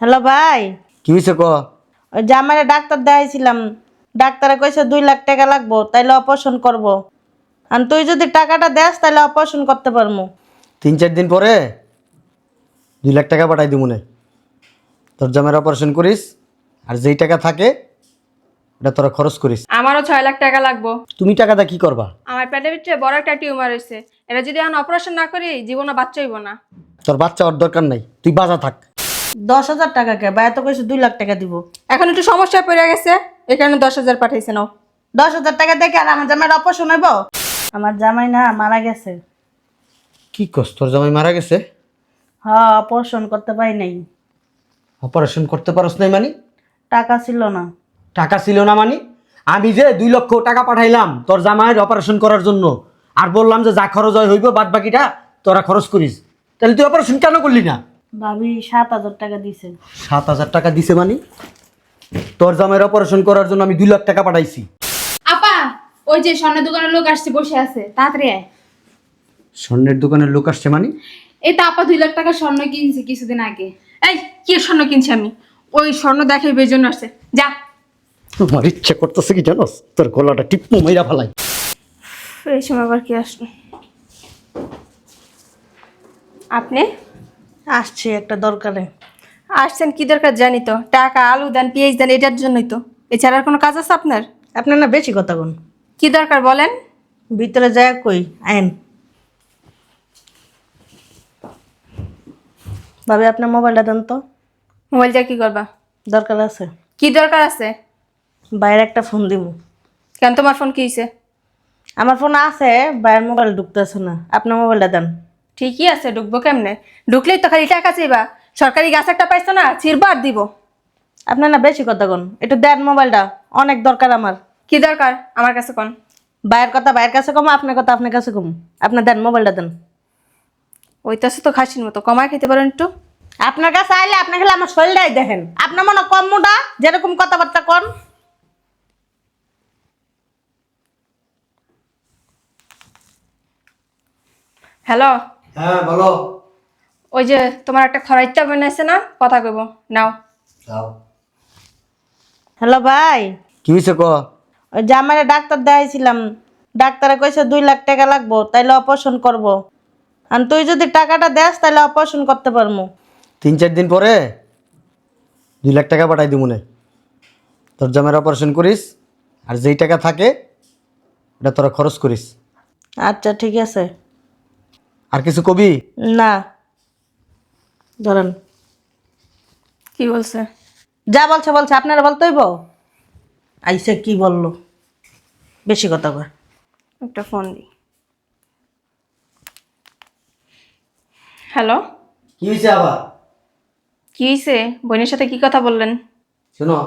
Hello ভাই। কি হয়েছে ক? ওই যে আমার ডাক্তার দেখাইছিলাম। ডাক্তারে কইছে দুই লাখ টাকা লাগবো তাইলে অপারেশন করব। আর তুই যদি টাকাটা দেস তাহলে অপারেশন করতে পারব তিন চার দিন পরে দুই লাখ টাকা পাঠাই দিব মনে তোর জামের অপারেশন করিস আর যেই টাকা থাকে ওটা তোরা খরচ করিস। আমারও ছয় লাখ টাকা লাগবো। তুমি টাকাটা কি করবা? আমার পেটের ভিতরে বড় একটা টিউমার হয়েছে এটা যদি এখন অপারেশন না করি জীবনে বাচ্চা হইব না। তোর বাচ্চা ওর দরকার নাই। তুই বাজা থাক। দশ হাজার টাকা কে? ভাই তো কইছে দুই লাখ টাকা দিব। এখন একটু সমস্যায় পড়ে গেছে এই কারণে দশ হাজার পাঠাইছে নাও। দশ হাজার টাকা দেখে আর আমার জামাইয়ের অপারেশন হইব? আমার জামাই না মারা গেছে। কি কস তোর জামাই মারা গেছে? হ্যাঁ অপারেশন করতে পারি নাই। অপারেশন করতে পারস নাই মানে? টাকা ছিল না। টাকা ছিল না মানে? আমি যে দুই লক্ষ টাকা পাঠাইলাম তোর জামাইয়ের অপারেশন করার জন্য আর বললাম যে যা খরচ হয় হইব বাদ বাকিটা তোরা খরচ করিস। তাহলে তুই অপারেশন কেন করলি না? ভাবি সাত হাজার টাকা দিছে। সাত হাজার টাকা দিছে মানে? তোর জামাইয়ের অপারেশন করার জন্য আমি দুই লাখ টাকা পাঠাইছি। আপা ওই যে স্বর্ণের দোকানের লোক আসছে বসে আছে। তাড়াতাড়ি আয়। স্বর্ণের দোকানের লোক আসছে মানে? এই তো আপা দুই লাখ টাকা স্বর্ণ কিনছে কিছুদিন আগে। এই কি স্বর্ণ কিনছি আমি? ওই স্বর্ণ দেখাই এই জন্য আসছে। যা। আমার ইচ্ছা করতেছে কি জানোস? তোর গলাটা টিপ্পু মেরা ফেলাই। এই সময় আবার কি আসলো? আপনি? আসছে একটা দরকারে। আসছেন কি দরকার জানি তো? টাকা আলু দেন পেঁয়াজ দেন এটার জন্যই তো। এছাড়া আর কোনো কাজ আছে আপনার? আপনার না বেশি কথা বলুন। কি দরকার বলেন? ভিতরে যায় কই আইন ভাবি আপনার মোবাইলটা দেন তো। মোবাইলটা কি করবা? দরকার আছে। কি দরকার আছে? বাইরে একটা ফোন দিব কেন তোমার ফোন কি হয়েছে আমার ফোন আছে বাইরের মোবাইল ঢুকতেছে না। আপনার মোবাইলটা দেন। ঠিকই আছে ঢুকবো কেমনে? ঢুকলেই তো খালি টাকা চাইবা। সরকারি গাছ একটা পাইছো না ছিড়বো আর দিব। আপনার না বেশি কথা কোন। একটু দেন মোবাইলটা অনেক দরকার আমার। কি দরকার? আমার কাছে কোন। বাইরের কথা বাইরের কাছে কম আপনার কথা আপনার কাছে কম। আপনার দেন মোবাইলটা দেন। ওইটাছে তো খাসির মতো কমায় খেতে পারেন একটু। আপনার কাছে আইলে আপনি খেলে আমার শরীরটাই দেখেন। আপনার মনে কম মোটা যেরকম কথাবার্তা কন। হ্যালো? হ্যাঁ বলো। ওই যে তোমার একটা খরাইটা বানাইছে না? কথা কইব। নাও। হ্যালো ভাই। কি হয়েছে ক? ওই যে আমার ডাক্তার দেখাইছিলাম। ডাক্তারে কইছে দুই লাখ টাকা লাগবো তাইলে অপারেশন করব। আর তুই যদি টাকাটা দেস তাহলে অপারেশন করতে পারব তিন চার দিন পরে দুই লাখ টাকা পাঠাই দিব মনে তোর জামের অপারেশন করিস আর যেই টাকা থাকে ওটা তোরা খরচ করিস। আচ্ছা ঠিক আছে। আর কিছু কবি? না। ধরেন। কি বলছে? যা বলছে বলছে। আপনারা বলতেইব আইসে কি বলল? বেশি কথা কয়। একটা ফোন দি। হ্যালো? কি হয়েছে আবার? কি হয়েছে বোনের সাথে কি কথা বললেন? শোনো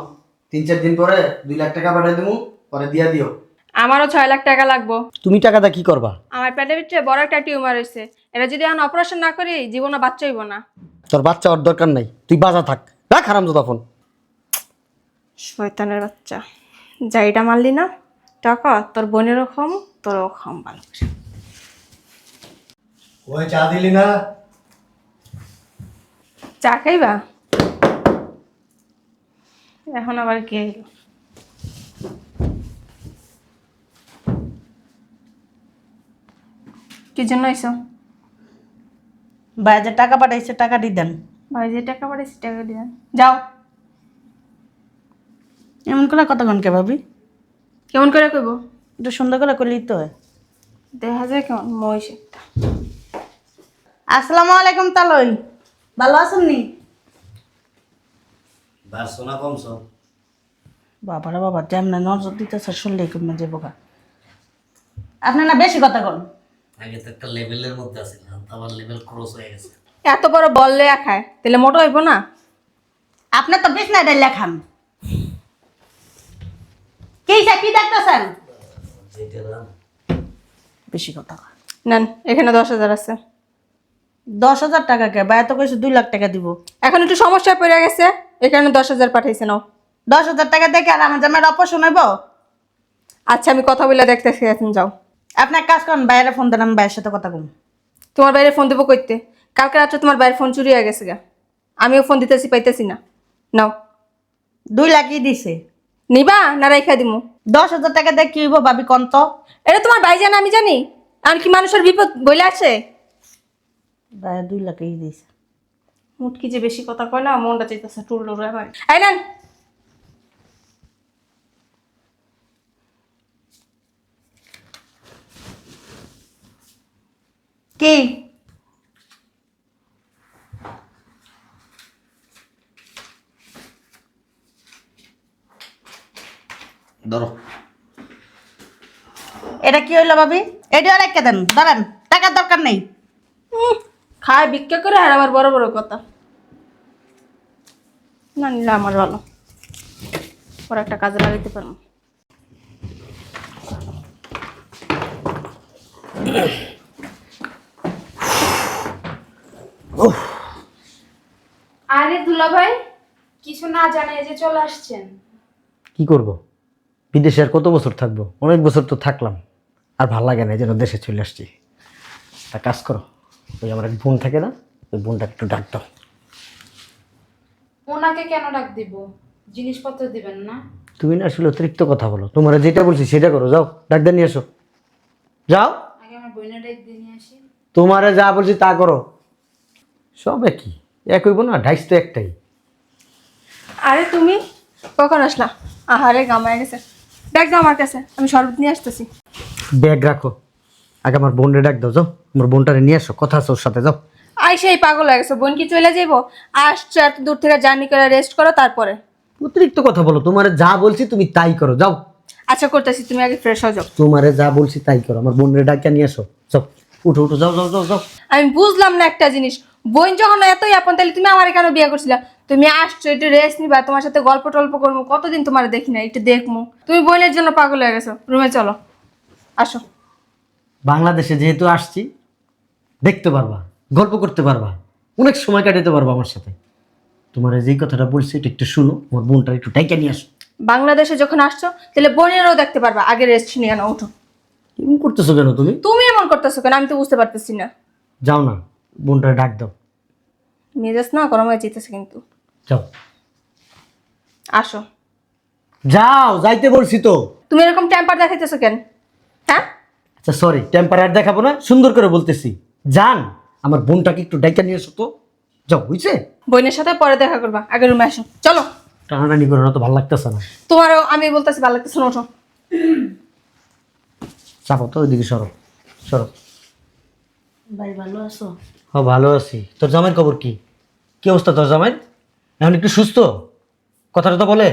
তিন চার দিন পরে দুই লাখ টাকা পাঠাই দেবো পরে দিয়া দিও। আমারও ছয় লাখ টাকা লাগবো। তুমি টাকাটা কি করবা? আমার পেটের ভিতরে বড় একটা টিউমার হয়েছে। এটা যদি এখন অপারেশন না করি জীবনে বাচ্চা হইব না। তোর বাচ্চা ওর দরকার নাই। তুই বাজা থাক। রাখ হারাম তো ফোন। শয়তানের বাচ্চা। যাইটা মারলি না টাকা তোর বোনেরও খাম তোরও খাম ভালো করে। ওই চা দিলি না? চা খাইবা? এখন আবার কে এলো? কি জন্য আইসো ভাই যে টাকা পাঠাইছে টাকাটি দেন। ভাই যে টাকা পাঠাইছি টাকা দিয়ে যাও। এমন করে কতক্ষণ কে ভাবি? কেমন করে কইব? একটু সুন্দর করে করলেই তো দেখা যায় কেমন মহিষ একটা। আসসালামু আলাইকুম তালই। ভালো আছেন নি? সোনা কমছ বাবারা বাবা যেমন নজর দিতেছে শুনলে কমে যাব গা আপনি না বেশি কথা কন। আগে তো একটা লেভেলের মধ্যে আছিল আবার লেভেল ক্রস হয়ে গেছে। এত বড় বললে খায় তাহলে মোটো হইব না? আপনি তো বিছনা ডাইলা খান কি সে কি দেখতেছেন? যেটা দাম। বেশি কথা। নেন এখানে দশ হাজার আছে। দশ হাজার টাকা কে? ভাই তো কইছে দুই লাখ টাকা দিব। এখন একটু সমস্যায় পড়ে গেছে কারণে দশ হাজার পাঠাইছে নাও। দশ হাজার টাকা দেখে আর আমার জামাইয়ের অপারেশন হইব? আচ্ছা আমি কথা বলে দেখতেছি এখন যাও। আপনি এক কাজ করেন বাইরে ফোন দেন আমি বাইরের সাথে কথা কম তোমার বাইরে ফোন দেবো করতে কালকে রাত্রে তোমার বাইরে ফোন চুরি হয়ে গেছে গা। আমিও ফোন দিতেছি পাইতেছি না। নাও। দুই লাখই দিছে। নিবা না রাইখা দিমু। দশ হাজার টাকা দিয়ে কি হইব ভাবি কন্ত এটা তোমার ভাই জানে আমি জানি। আর কি মানুষের বিপদ বলে আছে? দুই লাখই দিছে। মুটকি যে বেশি কথা কয় না মনটা চাইতেছে টুল টুল আমার এই নেন। কি? ধরো। এটা কি হইল ভাবি? এটা রেখে দেন দাঁড়ান টাকার দরকার নেই। খায় ভিক্ষা করে আর আবার বড় বড় কথা। না নিলে আমার ভালো। ওর একটা কাজে লাগাইতে পারব। আরে দুলা ভাই কিছু না জানে যে চলে আসছেন। কি করব? বিদেশে আর কত বছর থাকব? অনেক বছর তো থাকলাম। আর ভালো লাগে না জন্য দেশে চলে আসছি। তা কাজ করো। ওই আমার এক বোন থাকে না ওই বোনটা একটু ডাক দাও। ওনাকে কেন ডাক দিব? জিনিসপত্র দিবেন না। তুমি না আসলে অতিরিক্ত কথা বলো। তোমার যেটা বলছি সেটা করো। যাও ডাক দিয়ে নিয়ে এসো যাও। আগে আমার বইনা ডাক দিয়ে নিয়ে আসি। তোমারে যা বলছি তা করো। সব একই। এক হইব না ডাইস তো একটাই। আরে তুমি? কখন আসলা? আহারে গামায় গেছে। দেখ দাও আমার কাছে আমি শরবত নিয়ে আসতেছি। ব্যাগ রাখো। আগে আমার বোনরে ডাক দাও যাও। আমার বোনটারে নিয়ে আসো কথা আছে ওর সাথে যাও। আই সেই পাগল হয়ে গেছে বোন কি চলে যাইবো? আসছো এত দূর থেকে জার্নি করে রেস্ট করো তারপরে। অতিরিক্ত কথা বলো তোমারে যা বলছি তুমি তাই করো যাও। আচ্ছা করতেছি তুমি আগে ফ্রেশ হয়ে যাও। তোমারে যা বলছি তাই করো আমার বোনরে ডাকিয়ে নিয়ে আসো যাও। উঠো উঠো যাও যাও যাও যাও। আমি বুঝলাম না একটা জিনিস। বোন যখন এতই আপন তাহলে তুমি আমার কেন বিয়ে করছিলা? তুমি আসছো একটু রেস্ট নিবা তোমার সাথে গল্প টল্প করব কতদিন তোমার দেখি না একটু দেখব। তুমি বোনের জন্য পাগল হয়ে গেছো রুমে চলো আসো। বাংলাদেশে যেহেতু আসছি দেখতে পারবা গল্প করতে পারবা অনেক সময় কাটাতে পারবা আমার সাথে। তোমার যেই কথাটা বলছি এটা একটু শুনো আমার বোনটা একটু ডাইকা নিয়ে আসো। বাংলাদেশে যখন আসছো তাহলে বোনেরও দেখতে পারবা আগে রেস্ট নিয়ে না উঠো। এমন করতেছো কেন তুমি? তুমি করতেছো কেন? আমি তো বুঝতে পারতেছি না। যাও না বোনটা ডাক দাও। মেজাজ না গরম হয়ে যেতেছে কিন্তু। যাও। আসো। যাও যাইতে বলছি তো। তুমি এরকম টেম্পার দেখাইতেছো কেন? হ্যাঁ? আচ্ছা সরি টেম্পারার দেখাবো না সুন্দর করে বলতেছি। যান আমার বোনটাকে একটু ডাইকা নিয়ে এসো তো। যাও বুঝছে বোনের সাথে পরে দেখা করবা আগে রুমে আসো। চলো। টানাটানি করে না তো ভালো লাগতেছে না। তোমারও আমি বলতেছি ভালো লাগতেছে না ওঠো। চাপো তো ওইদিকে সরো। সরো। ভাই ভালো আছো? হ ভালো আছি। তোর জামাইয়ের খবর কি? কি অবস্থা তোর জামাইয়ের? এখন একটু সুস্থ? কথাটা তো বলে।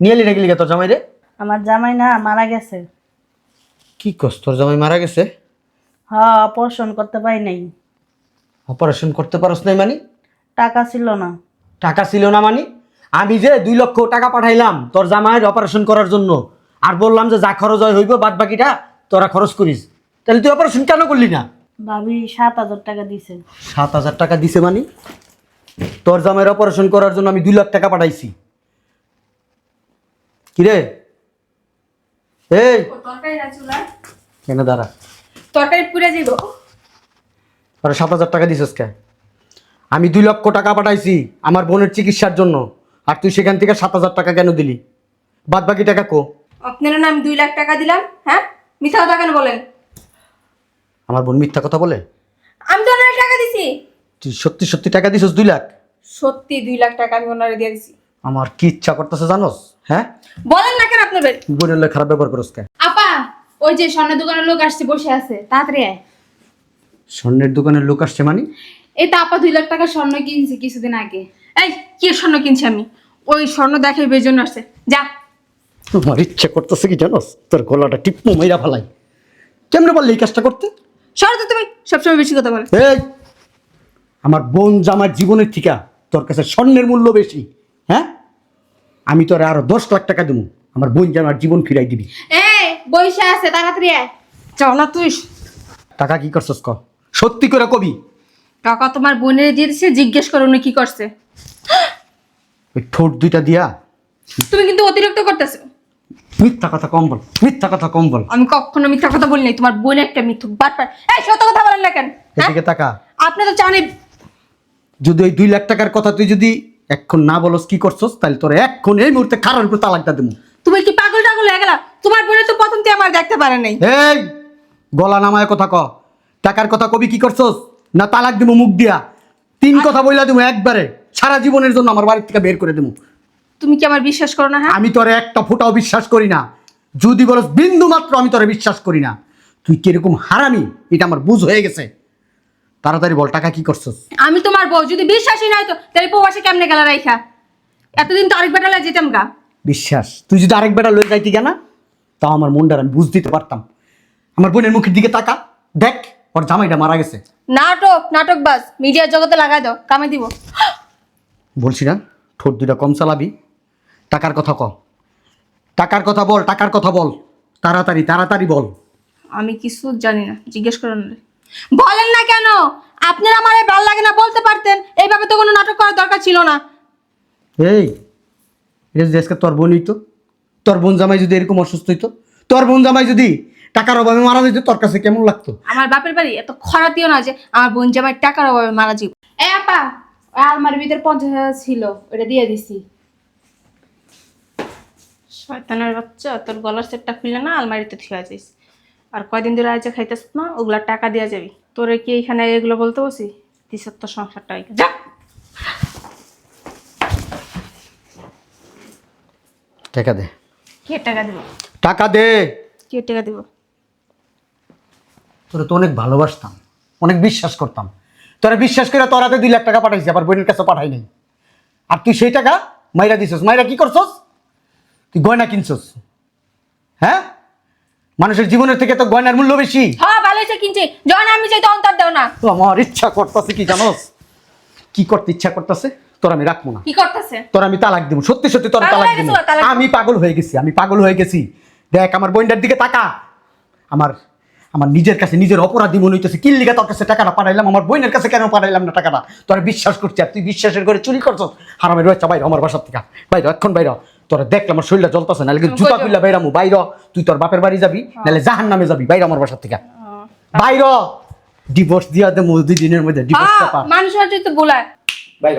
নিয়ে এলি রেখে তোর জামাই রে? আমার জামাই না মারা গেছে। কি কস তোর জামাই মারা গেছে? হ্যাঁ অপারেশন করতে পারি নাই। অপারেশন করতে পারস নাই মানি? টাকা ছিল না। টাকা ছিল না মানি? আমি যে দুই লক্ষ টাকা পাঠাইলাম তোর জামাইয়ের অপারেশন করার জন্য আর বললাম যে যা খরচ হয় হইব বাদ বাকিটা তোরা খরচ করিস। তাহলে তুই অপারেশন কেন করলি না? ভাবি সাত হাজার টাকা দিছে। সাত হাজার টাকা দিছে মানি? তোর জামাইয়ের অপারেশন করার জন্য আমি দুই লাখ টাকা পাঠাইছি। কিরে? এই! কেন দাঁড়া। তরকারি পুড়ে যাইব। তোরা সাত হাজার টাকা দিছিস কে? আমি দুই লক্ষ টাকা পাঠাইছি আমার বোনের চিকিৎসার জন্য। আর তুই সেখান থেকে সাত হাজার টাকা কেন দিলি? বাদ বাকি টাকা কো। আপনারা না আমি দুই লাখ টাকা দিলাম হ্যাঁ? মিথ্যা কথা কেন বলেন? আমার বোন মিথ্যা কথা বলে? আমি তো ওনারে টাকা দিছি। তুই সত্যি সত্যি টাকা দিছিস দুই লাখ? সত্যি দুই লাখ টাকা আমি ওনারে দিয়ে দিছি। আমার কি ইচ্ছা করতেছে জানোস? হ্যাঁ? বলেন না কেন আপনার বোনের লোক খারাপ ব্যবহার করস কে? আপা ওই যে স্বর্ণের দোকানের লোক আসছে বসে আছে তাড়াতাড়ি আয়। স্বর্ণের দোকানের লোক আসছে মানে? এই তো আপা দুই লাখ টাকা স্বর্ণ কিনছি কিছুদিন আগে। এই কি স্বর্ণ কিনছি আমি? ওই স্বর্ণ দেখে বেজন আসছে। যা। আমার ইচ্ছা করতেছে কি জানোস? তোর গলাটা টিপ্পু মাইরা ফেলাই। কেমনে পারলি এই কাজটা করতে? সরো তো তুমি সবসময় বেশি কথা বলে। এই আমার বোন জামার জীবনের ঠিকা তোর কাছে স্বর্ণের মূল্য বেশি হ্যাঁ? আমি তোর আরও দশ লাখ টাকা দেবো আমার বোন জামার জীবন ফিরাই দিবি। এ বসে আছে তাড়াতাড়ি আয়। যাও না তুই। টাকা কি করছস ক? সত্যি করে কবি? টাকা তোমার বোনের দিয়ে দিছে জিজ্ঞেস করো উনি কি করছে। ওই ঠোঁট দুইটা দিয়া। তুমি কিন্তু অতিরিক্ত করতেছো। মিথ্যা কথা কম বল মিথ্যা কথা কম বল। আমি কখনো মিথ্যা কথা বলি নাই তোমার বোন একটা মিথ্যুক বাটপার। এই সত্য কথা বলেন না কেন? হ্যাঁ? এদিকে টাকা আপনি তো জানেন যদি ওই দুই লাখ টাকার কথা তুই যদি এখন না বলস কি করছস? তাহলে তোর এখন এই মুহূর্তে খারাপ উপর তালাকটা দেবো তুমি কি পাগল টাগল হয়ে গেলা? তোমার বোনে তো প্রথম থেকে আমার দেখতে পারে নাই। এই গলা নামায় কথা ক। টাকার কথা কবি কি করছস? না তালাক দিব মুখ দিয়া। তিন কথা বইলা দিব একবারে। সারা জীবনের জন্য আমার বাড়ির থেকে বের করে দেবো তুমি কি আমার বিশ্বাস করো না হ্যাঁ? আমি তোরে একটা ফোঁটাও বিশ্বাস করি না। যদি বলস বিন্দু মাত্র আমি তোরে বিশ্বাস করি না তুই কীরকম হারামি এটা আমার বুঝ হয়ে গেছে। তাড়াতাড়ি বল টাকা কি করছস? আমি তোমার বউ যদি বিশ্বাসই নাই তো তাহলে প্রবাসে কেমনে গেলা রাইখা? এতদিন তো আরেক বেটালে যেতাম গা। বিশ্বাস তুই যদি আরেক বেটা লয়ে যাইতি কেনা তাও আমার মনটার আমি বুঝ দিতে পারতাম। আমার বোনের মুখের দিকে তাকা দেখ ওর জামাইটা মারা গেছে। নাটক নাটক বাস মিডিয়ার জগতে লাগাই দাও কামে দিব। বলছি না ঠোঁট দুটা কম চালাবি। টাকার কথা ক। টাকার কথা বল টাকার কথা বল। তাড়াতাড়ি তাড়াতাড়ি বল। আমি কিছু জানি না জিজ্ঞেস করুন বলেন না কেন? আপনার আমার ভালো লাগে না বলতে পারতেন। এইভাবে তো কোনো নাটক করার দরকার ছিল না। এই এটা যদি আজকে তোর বোনই তো তোর বোন জামাই যদি এরকম অসুস্থ হইতো তোর বোন জামাই যদি টাকার অভাবে মারা যেত তোর কাছে কেমন লাগতো? আমার বাপের বাড়ি এত খরাতিও না যে আমার বোন জামাই টাকার অভাবে মারা যাবে এ আপা আলমারির ভিতর পঞ্চাশ হাজার ছিল ওটা দিয়ে দিছি। শয়তানের বাচ্চা তোর গলার সেটটা খুলে না আলমারিতে থুয়া যাইস আর কয়দিন ধরে আইজা খাইতেছ না ওগুলা টাকা দিয়া যাবি। তোরে কি এখানে এগুলো বলতে বসি? দিছত তোর সংসারটা। যা! টাকা দে। কে টাকা দিব? টাকা দে! কে টাকা দিব? তোরা তো অনেক ভালোবাসতাম অনেক বিশ্বাস করতাম। তোরা বিশ্বাস করে তোর হাতে দুই লাখ টাকা পাঠাইছি আবার বোনের কাছে পাঠাই নাই। আর তুই সেই টাকা মাইরা দিছস মাইরা কি করছস? তুই গয়না কিনছস? হ্যাঁ? মানুষের জীবনের থেকে তো গয়নার মূল্য বেশি। হ্যাঁ ভালো হয়েছে কিনছি। যখন আমি চাই তখন তার দেও না। তো আমার ইচ্ছা করতেছে কি জানোস? কি করতে ইচ্ছা করতেছে? তোর আমি রাখব না। কি করতেছে? তোর আমি তালাক দিব। সত্যি সত্যি তোর তালাক দিব। আমি পাগল হয়ে গেছি আমি পাগল হয়ে গেছি। দেখ আমার বোনটার দিকে তাকা। আমার আমার নিজের কাছে নিজের অপরাধী মনে হইতেছে। কি লিগা তোর কাছে টাকাটা পাঠাইলাম আমার বোনের কাছে কেন পাঠাইলাম না টাকাটা? তোরা বিশ্বাস করছি আর তুই বিশ্বাসের করে চুরি করছস? হারামে রয়েছে বাইরে আমার বাসার থেকে। বাইরে এখন বাইরে তোরা দেখলে আমার শরীরটা জ্বলতেছে নাহলে কিন্তু জুতা খুললে বাইরামু বাইর। তুই তোর বাপের বাড়ি যাবি নাহলে জাহান নামে যাবি বাইরে আমার বাসার থেকে। বাইর। ডিভোর্স দিয়া দে দুই দিনের মধ্যে ডিভোর্সটা হ্যাঁ পা। মানুষ মানুষ তো বোলায় বাইর।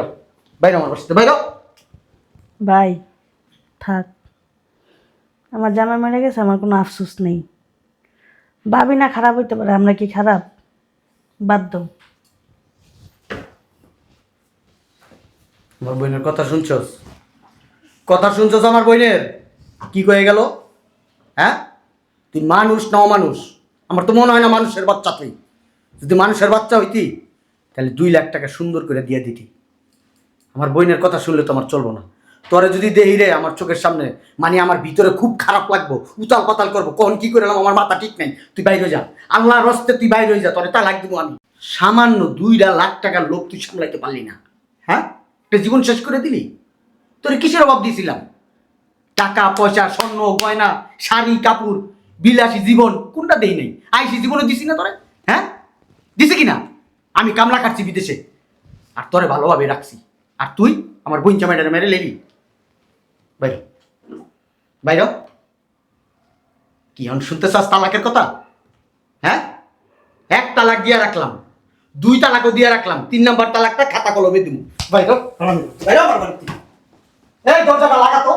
বাইরে আমার বাসাতে বাইর। ভাই থাক। আমার জামাই মেরে গেছে আমার কোনো আফসোস নেই। ভাবি না খারাপ হইতে পারে আমরা কি খারাপ? বাদ দাও। আমার বোনের কথা শুনছস? কথা শুনছস আমার বোনের? কি কয়ে গেল? হ্যাঁ? তুই মানুষ না অমানুষ? আমার তো মনে হয় না মানুষের বাচ্চা তুই। যদি মানুষের বাচ্চা হইতি, তাহলে দুই লাখ টাকা সুন্দর করে দিয়ে দিতি। আমার বইনের কথা শুনলে তো আমার চলবো না। তোরে যদি দেহি রে আমার চোখের সামনে মানে আমার ভিতরে খুব খারাপ লাগবো, উতাল পাতাল করব, কখন কি করে আমার মাথা ঠিক নেই, তুই বাইরে যা। আল্লাহর রস্তে তুই বাইরে যা, তোরে তা দিব আমি। সামান্য দুইটা লাখ টাকার লোক তুই সামলাইতে পারলি না। হ্যাঁ? একটা জীবন শেষ করে দিলি? তোরে কিসের অভাব দিয়েছিলাম টাকা, পয়সা, স্বর্ণ, গয়না, শাড়ি, কাপড়, বিলাসী জীবন, কোনটা দেই নাই? আইসি জীবনে দিছি না তোরে হ্যাঁ? দিছে কি না আমি কামলা কাটছি বিদেশে। আর তোরে ভালোভাবে রাখছি। আর তুই আমার বোন চামাইটারে মেরে লেলি। বাইর বাইর কি হন শুনতে চাস তালাকের কথা? হ্যাঁ? এক তালাক দিয়ে রাখলাম। দুই তালাকও দিয়ে রাখলাম। তিন নাম্বার তালাকটা খাতা কলমে দিব বাইর বাইর। এই দরজাটা লাগাতো